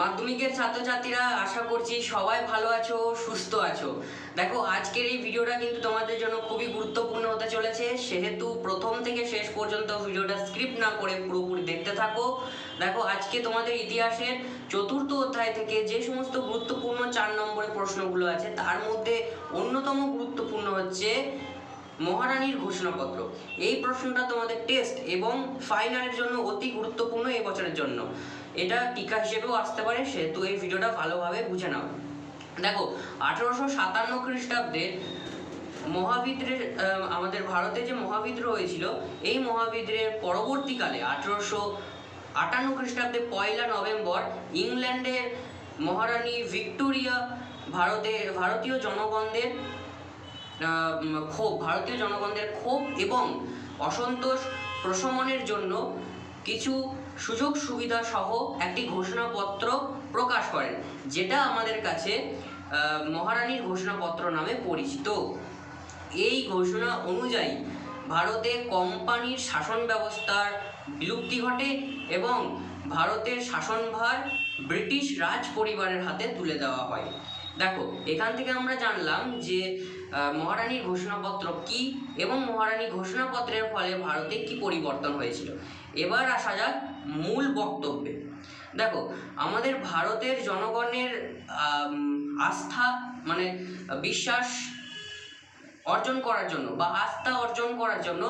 মাধ্যমিকের ছাত্রছাত্রীরা আশা করছি সবাই ভালো আছো, সুস্থ আছো। দেখো, আজকের এই ভিডিওটা কিন্তু তোমাদের জন্য খুবই গুরুত্বপূর্ণ হতে চলেছে। সেহেতু প্রথম থেকে শেষ পর্যন্ত ভিডিওটা স্ক্রিপ্ট না করে পুরোপুরি দেখতে থাকো। দেখো, আজকে তোমাদের ইতিহাসের চতুর্থ অধ্যায় থেকে যে সমস্ত গুরুত্বপূর্ণ চার নম্বরের প্রশ্নগুলো আছে, তার মধ্যে অন্যতম গুরুত্বপূর্ণ হচ্ছে মহারানীর ঘোষণাপত্র। এই প্রশ্নটা তোমাদের টেস্ট এবং ফাইনালের জন্য অতি গুরুত্বপূর্ণ এই বছরের জন্য। এটা টিকা হিসেবেও আসতে পারে, সেহেতু এই ভিডিওটা ভালোভাবে বুঝে নাও। দেখো, আঠেরোশো সাতান্ন খ্রিস্টাব্দে মহাবিদ্রের আমাদের ভারতে যে মহাবিদ্রোহ হয়েছিল, এই মহাবিদ্রের পরবর্তীকালে আঠেরোশো আটান্ন খ্রিস্টাব্দে পয়লা নভেম্বর ইংল্যান্ডের মহারানী ভিক্টোরিয়া ভারতের, ভারতীয় জনগণদের ক্ষোভ, ভারতীয় জনগণদের ক্ষোভ এবং অসন্তোষ প্রশমনের জন্য কিছু সুযোগ সুবিধা সহ একটি ঘোষণাপত্র প্রকাশ করেন, যেটা আমাদের কাছে মহারানীর ঘোষণাপত্র নামে পরিচিত। এই ঘোষণা অনুযায়ী ভারতে কোম্পানির শাসন ব্যবস্থার বিলুপ্তি ঘটে এবং ভারতের শাসনভার ব্রিটিশ রাজ পরিবারের হাতে তুলে দেওয়া হয়। দেখো, এখান থেকে আমরা জানলাম যে মহারানীর ঘোষণাপত্র কি এবং মহারানী ঘোষণাপত্রের ফলে ভারতে কি পরিবর্তন হয়েছিল? এবার আসা যাক মূল বক্তব্যে। দেখো, আমাদের ভারতের জনগণের আস্থা মানে বিশ্বাস অর্জন করার জন্য বা আস্থা অর্জন করার জন্য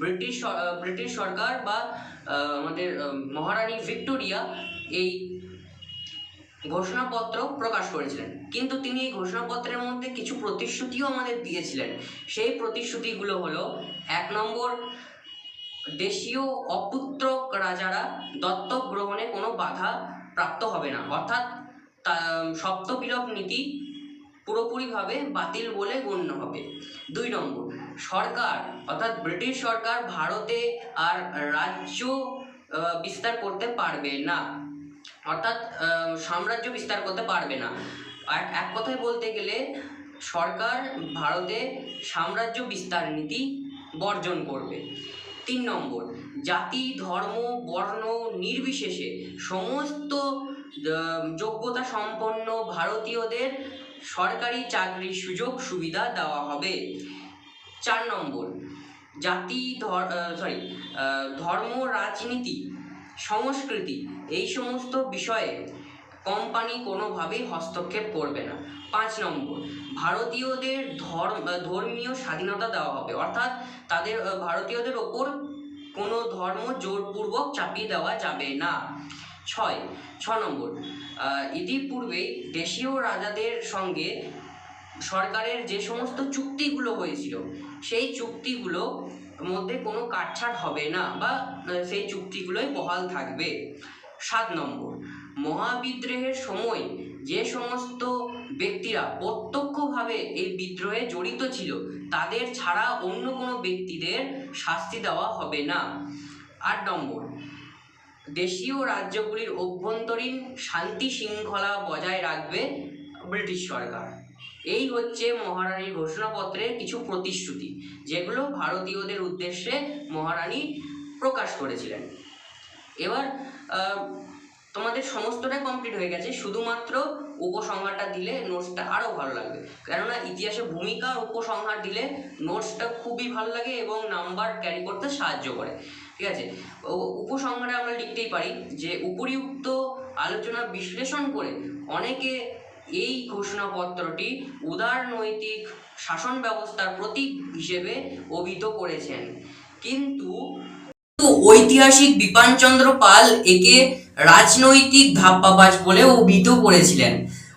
ব্রিটিশ ব্রিটিশ সরকার বা আমাদের মহারানী ভিক্টোরিয়া এই ঘোষণাপত্র প্রকাশ করেছিলেন। কিন্তু তিনি এই ঘোষণাপত্রের মধ্যে কিছু প্রতিশ্রুতিও আমাদের দিয়েছিলেন। সেই প্রতিশ্রুতিগুলো হলো, এক নম্বর, দেশীয় অপুত্রক রাজারা দত্তক গ্রহণে কোনো বাধা প্রাপ্ত হবে না। অর্থাৎ সপ্তবিলোপ নীতি পুরোপুরিভাবে বাতিল বলে গণ্য হবে। দুই নম্বর, সরকার, অর্থাৎ ব্রিটিশ সরকার ভারতে আর রাজ্য বিস্তার করতে পারবে না। অর্থাৎ সাম্রাজ্য বিস্তার করতে পারবে না। এক এক কথায় বলতে গেলে, সরকার ভারতে সাম্রাজ্য বিস্তার নীতি বর্জন করবে। তিন নম্বর, জাতি, ধর্ম, বর্ণ নির্বিশেষে সমস্ত যোগ্যতা সম্পন্ন ভারতীয়দের সরকারি চাকরির সুযোগ সুবিধা দেওয়া হবে। চার নম্বর, জাতি সরি ধর্ম, রাজনীতি সংস্কৃতি, এই সমস্ত বিষয়ে কোম্পানি কোনোভাবেই হস্তক্ষেপ করবে না। পাঁচ নম্বর, ভারতীয়দের ধর্ম, ধর্মীয় স্বাধীনতা দেওয়া হবে। অর্থাৎ তাদের ভারতীয়দের ওপর কোনো ধর্ম জোরপূর্বক চাপিয়ে দেওয়া যাবে না। ছয়, ছ নম্বর ইতিপূর্বেই দেশীয় রাজাদের সঙ্গে সরকারের যে সমস্ত চুক্তিগুলো হয়েছিল, সেই চুক্তিগুলো মধ্যে কোনো কাটছাট হবে না বা সেই চুক্তিগুলোই বহাল থাকবে। সাত নম্বর, মহাবিদ্রোহের সময় যে সমস্ত ব্যক্তিরা প্রত্যক্ষভাবে এই বিদ্রোহে জড়িত ছিল, তাদের ছাড়া অন্য কোনো ব্যক্তিদের শাস্তি দেওয়া হবে না। আট নম্বর, দেশীয় রাজ্যগুলির অভ্যন্তরীণ শান্তি শৃঙ্খলা বজায় রাখবে ব্রিটিশ সরকার। এই হচ্ছে মহারানীর ঘোষণাপত্রের কিছু প্রতিশ্রুতি, যেগুলো ভারতীয়দের উদ্দেশ্যে মহারানী প্রকাশ করেছিলেন। এবার তোমাদের সমস্তটাই কমপ্লিট হয়ে গেছে, শুধুমাত্র উপসংহারটা দিলে নোটসটা আরও ভালো লাগবে। কেননা ইতিহাসে ভূমিকা উপসংহার দিলে নোটসটা খুবই ভালো লাগে এবং নাম্বার ক্যারি করতে সাহায্য করে। ঠিক আছে? উপসংহারে আমরা লিখতেই পারি যে উপরিউক্ত আলোচনা বিশ্লেষণ করে অনেকে এই ঘোষণাপত্রটি উদারনৈতিক শাসন ব্যবস্থার প্রতীক হিসেবে অভিহিত করেছেন। কিন্তু ঐতিহাসিক বিপানচন্দ্র পাল একে রাজনৈতিক ধাপ্পাবাজ বলে অভিহিত করেছিলেন।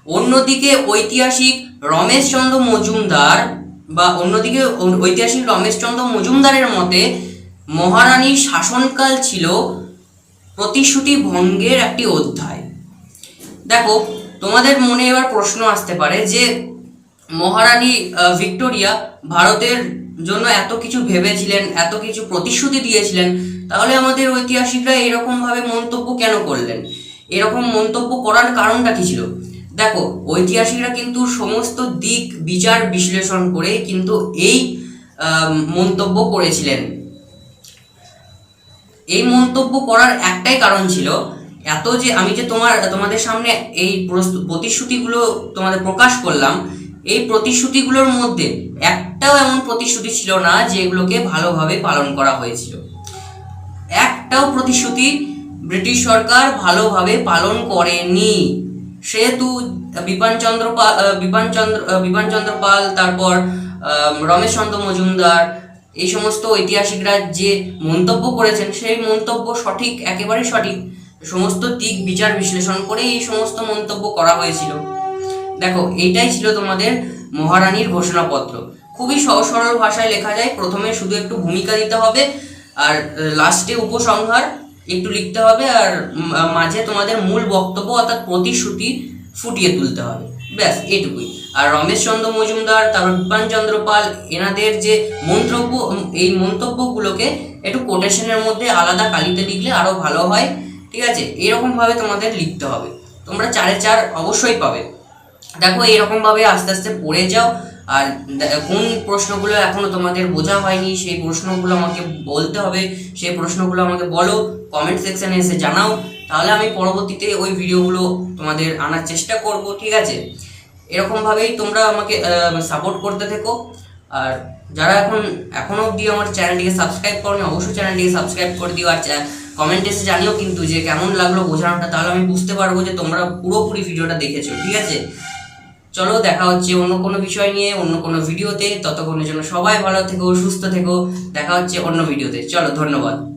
অন্যদিকে ঐতিহাসিক রমেশচন্দ্র মজুমদার বা অন্যদিকে ঐতিহাসিক রমেশচন্দ্র মজুমদারের মতে মহারানীর শাসনকাল ছিল প্রতিশ্রুতি ভঙ্গের একটি অধ্যায়। দেখো তোমাদের মনে এবার প্রশ্ন আসতে পারে যে মহারানী ভিক্টোরিয়া ভারতের জন্য এত কিছু ভেবেছিলেন, এত কিছু প্রতিশ্রুতি দিয়েছিলেন, তাহলে আমাদের ঐতিহাসিকরা এরকম ভাবে মন্তব্য কেন করলেন? এরকম মন্তব্য করার কারণটা কি ছিল? দেখো, ঐতিহাসিকরা কিন্তু সমস্ত দিক বিচার বিশ্লেষণ করে কিন্তু এই মন্তব্য করেছিলেন। এই মন্তব্য করার একটাই কারণ ছিল এত যে আমি যে তোমার, তোমাদের সামনে এই প্রতিশ্রুতিগুলো তোমাদের প্রকাশ করলাম, এই প্রতিশ্রুতিগুলোর মধ্যে একটাও এমন প্রতিশ্রুতি ছিল না যেগুলোকে ভালোভাবে পালন করা হয়েছিল। একটাও প্রতিশ্রুতি ব্রিটিশ সরকার ভালোভাবে পালন করেনি। সেহেতু বিপানচন্দ্র বিপানচন্দ্র বিপানচন্দ্র পাল, তারপর রমেশচন্দ্র মজুমদার, এই সমস্ত ঐতিহাসিকরা যে মন্তব্য করেছেন, সেই মন্তব্য সঠিক, একেবারে সঠিক। সমস্ত দিক বিচার বিশ্লেষণ করে এই সমস্ত মন্তব্য করা হয়েছিল। দেখো, এইটাই ছিল তোমাদের মহারানীর ঘোষণাপত্র। খুবই সহজ সরল ভাষায় লেখা যায়, প্রথমে শুধু একটু ভূমিকা দিতে হবে, আর লাস্টে উপসংহার একটু লিখতে হবে, আর মাঝে তোমাদের মূল বক্তব্য অর্থাৎ প্রতিশ্রুতি ফুটিয়ে তুলতে হবে। ব্যাস এটুকুই আর রমেশচন্দ্র মজুমদার, তারপর বিপানচন্দ্র পাল, এনাদের যে মন্তব্য, এই মন্তব্যগুলোকে একটু কোটেশনের মধ্যে আলাদা কালিতে লিখলে আরও ভালো হয়। ঠিক আছে? এরকম ভাবে তোমাদের লিখতে হবে। তোমরা চারে চার অবশ্যই পাবে। দেখো এরকম ভাবে আস্তে আস্তে পড়ে যাও। আর কোন প্রশ্নগুলো এখনও তোমাদের বোঝা হয়নি, সেই প্রশ্নগুলো আমাকে বলতে হবে। সেই প্রশ্নগুলো আমাকে বলো কমেন্ট সেকশনে এসে জানাও। তাহলে আমি পরবর্তীতে ওই ভিডিওগুলো তোমাদের আনার চেষ্টা করব, ঠিক আছে? এরকম ভাবেই তোমরা আমাকে সাপোর্ট করতে থেকো। আর যারা এখন, এখনও অবধি আমার চ্যানেলটিকে সাবস্ক্রাইব করনি, অবশ্যই চ্যানেলটিকে সাবস্ক্রাইব করে দিও। আর কমেন্ট এসে জানিও কিন্তু যে কেমন লাগল বোঝানোটা, তাহলে আমি বুঝতে পারব যে তোমরা পুরোপুরি ভিডিওটা দেখেছ, ঠিক আছে? চলো দেখা হচ্ছে অন্য কোনো বিষয় নিয়ে, অন্য কোনো ভিডিওতে, ততক্ষণের জন্য সবাই ভালো থেকো, সুস্থ থেকো, দেখা হচ্ছে অন্য ভিডিওতে, চলো ধন্যবাদ।